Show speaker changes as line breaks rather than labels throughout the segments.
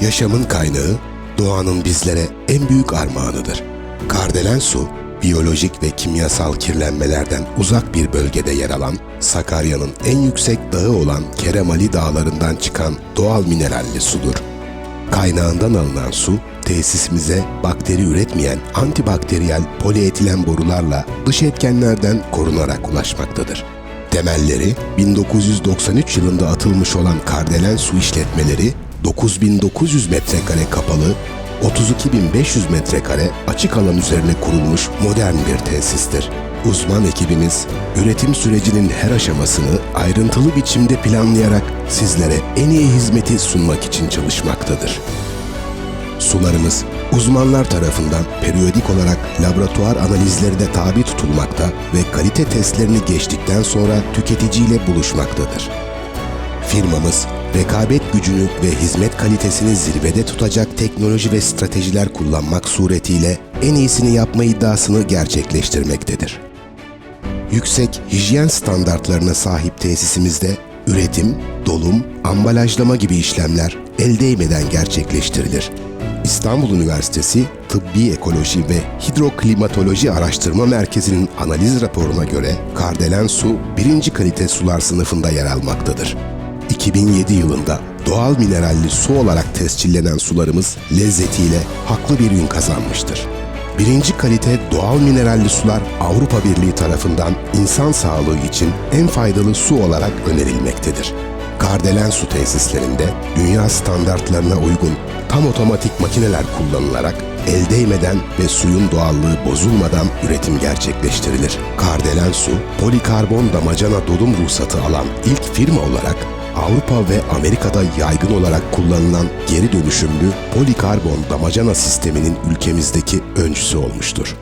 yaşamın kaynağı, doğanın bizlere en büyük armağanıdır. Kardelen su, biyolojik ve kimyasal kirlenmelerden uzak bir bölgede yer alan, Sakarya'nın en yüksek dağı olan Keremali Dağları'ndan çıkan doğal mineralli sudur. Kaynağından alınan su, tesisimize bakteri üretmeyen antibakteriyel polietilen borularla dış etkenlerden korunarak ulaşmaktadır. Temelleri 1993 yılında atılmış olan Kardelen su işletmeleri 9900 metrekare kapalı, 32.500 metrekare açık alan üzerine kurulmuş modern bir tesistir. Uzman ekibimiz üretim sürecinin her aşamasını ayrıntılı biçimde planlayarak sizlere en iyi hizmeti sunmak için çalışmaktadır. Sularımız uzmanlar tarafından periyodik olarak laboratuvar analizleri de tabi tutulmakta ve kalite testlerini geçtikten sonra tüketiciyle buluşmaktadır. Firmamız rekabet gücünü ve hizmet kalitesini zirvede tutacak teknoloji ve stratejiler kullanmak suretiyle en iyisini yapma iddiasını gerçekleştirmektedir. Yüksek hijyen standartlarına sahip tesisimizde üretim, dolum, ambalajlama gibi işlemler el değmeden gerçekleştirilir. İstanbul Üniversitesi Tıbbi Ekoloji ve Hidroklimatoloji Araştırma Merkezi'nin analiz raporuna göre Kardelen su birinci kalite sular sınıfında yer almaktadır. 2007 yılında doğal mineralli su olarak tescillenen sularımız lezzetiyle haklı bir ün kazanmıştır. Birinci kalite doğal mineralli sular Avrupa Birliği tarafından insan sağlığı için en faydalı su olarak önerilmektedir. Kardelen su tesislerinde dünya standartlarına uygun tam otomatik makineler kullanılarak el değmeden ve suyun doğallığı bozulmadan üretim gerçekleştirilir. Kardelen su, polikarbon damacana dolum ruhsatı alan ilk firma olarak Avrupa ve Amerika'da yaygın olarak kullanılan geri dönüşümlü polikarbon damacana sisteminin ülkemizdeki öncüsü olmuştur.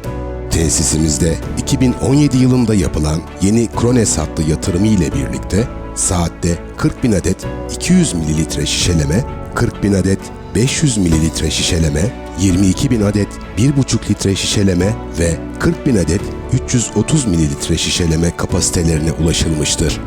Tesisimizde 2017 yılında yapılan yeni Krones hattı yatırımı ile birlikte saatte 40 bin adet 200 mililitre şişeleme, 40 bin adet 500 mililitre şişeleme, 22 bin adet 1,5 litre şişeleme ve 40 bin adet 330 mililitre şişeleme kapasitelerine ulaşılmıştır.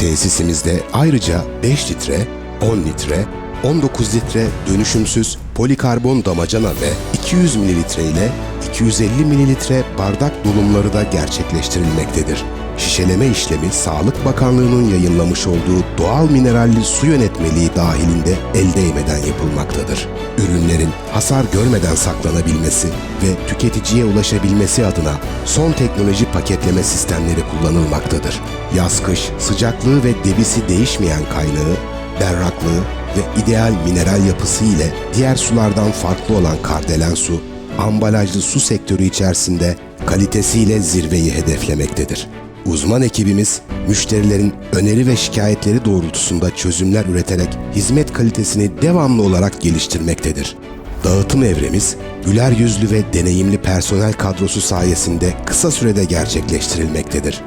Tesisimizde ayrıca 5 litre, 10 litre, 19 litre dönüşümsüz polikarbon damacana ve 200 mililitre ile 250 mililitre bardak dolumları da gerçekleştirilmektedir. Şişeleme işlemi Sağlık Bakanlığı'nın yayınlamış olduğu doğal mineralli su yönetmeliği dahilinde el değmeden yapılmaktadır. Ürünlerin hasar görmeden saklanabilmesi ve tüketiciye ulaşabilmesi adına son teknoloji paketleme sistemleri kullanılmaktadır. Yaz-kış sıcaklığı ve debisi değişmeyen kaynağı, berraklığı ve ideal mineral yapısı ile diğer sulardan farklı olan kardelen su, ambalajlı su sektörü içerisinde kalitesiyle zirveyi hedeflemektedir. Uzman ekibimiz, müşterilerin öneri ve şikayetleri doğrultusunda çözümler üreterek hizmet kalitesini devamlı olarak geliştirmektedir. Dağıtım evremiz, güler yüzlü ve deneyimli personel kadrosu sayesinde kısa sürede gerçekleştirilmektedir.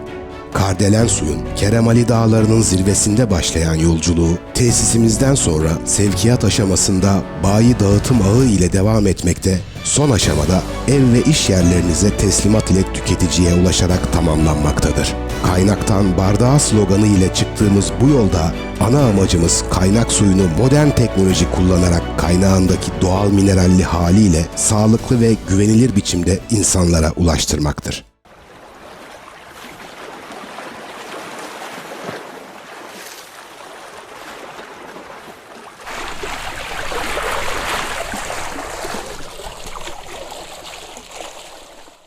Kardelen suyun Keremali Dağları'nın zirvesinde başlayan yolculuğu tesisimizden sonra sevkiyat aşamasında bayi dağıtım ağı ile devam etmekte, son aşamada ev ve iş yerlerinize teslimat ile tüketiciye ulaşarak tamamlanmaktadır. Kaynaktan bardağa sloganı ile çıktığımız bu yolda ana amacımız kaynak suyunu modern teknoloji kullanarak kaynağındaki doğal mineralli haliyle sağlıklı ve güvenilir biçimde insanlara ulaştırmaktır.